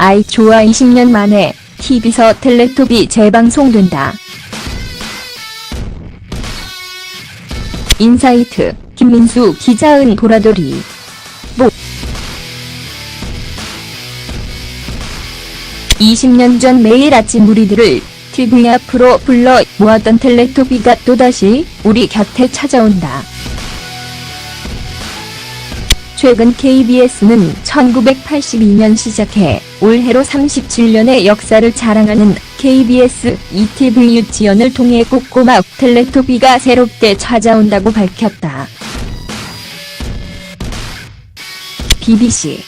아이 좋아 20년 만에 TV서 텔레토비 재방송된다. 인사이트 김민수 기자은 보라돌이 뭐 20년 전 매일 아침 우리들을 TV 앞으로 불러 모았던 텔레토비가 또다시 우리 곁에 찾아온다. 최근 KBS는 1982년 시작해 올해로 37년의 역사를 자랑하는 KBS ETV 유치원을 통해 꼬꼬마 텔레토비가 새롭게 찾아온다고 밝혔다. BBC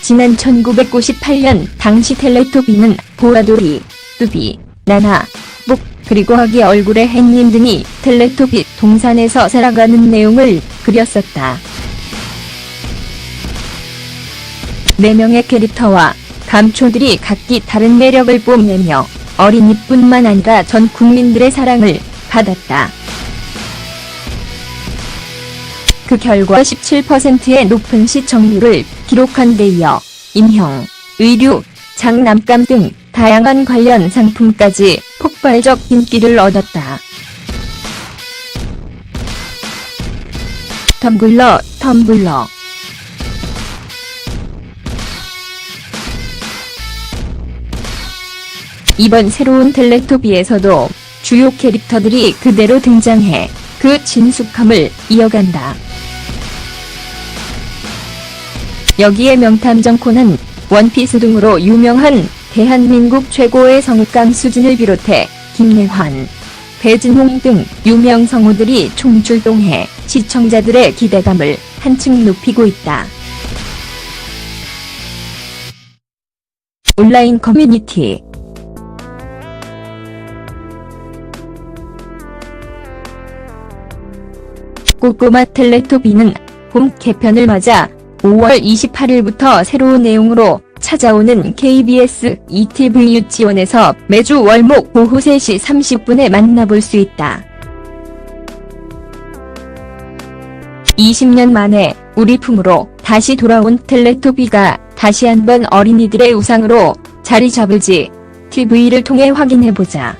지난 1998년 당시 텔레토비는 보라돌이, 뚜비, 나나, 목, 그리고 하기 얼굴의 햇님 등이 텔레토비 동산에서 살아가는 내용을 그렸었다. 4명의 캐릭터와 감초들이 각기 다른 매력을 뽐내며 어린이뿐만 아니라 전 국민들의 사랑을 받았다. 그 결과 17%의 높은 시청률을 기록한 데 이어 임형, 의류, 장난감 등 다양한 관련 상품까지 폭발적 인기를 얻었다. 텀블러, 텀블러 이번 새로운 텔레토비에서도 주요 캐릭터들이 그대로 등장해 그 진숙함을 이어간다. 여기에 명탐정 코난, 원피스 등으로 유명한 대한민국 최고의 성악강 수진을 비롯해 김래환, 배진홍 등 유명 성우들이 총출동해 시청자들의 기대감을 한층 높이고 있다. 온라인 커뮤니티 꼬꼬마 텔레토비는 봄 개편을 맞아 5월 28일부터 새로운 내용으로 찾아오는 KBS ETV 유치원에서 매주 월목 오후 3시 30분에 만나볼 수 있다. 20년 만에 우리 품으로 다시 돌아온 텔레토비가 다시 한번 어린이들의 우상으로 자리 잡을지 TV를 통해 확인해보자.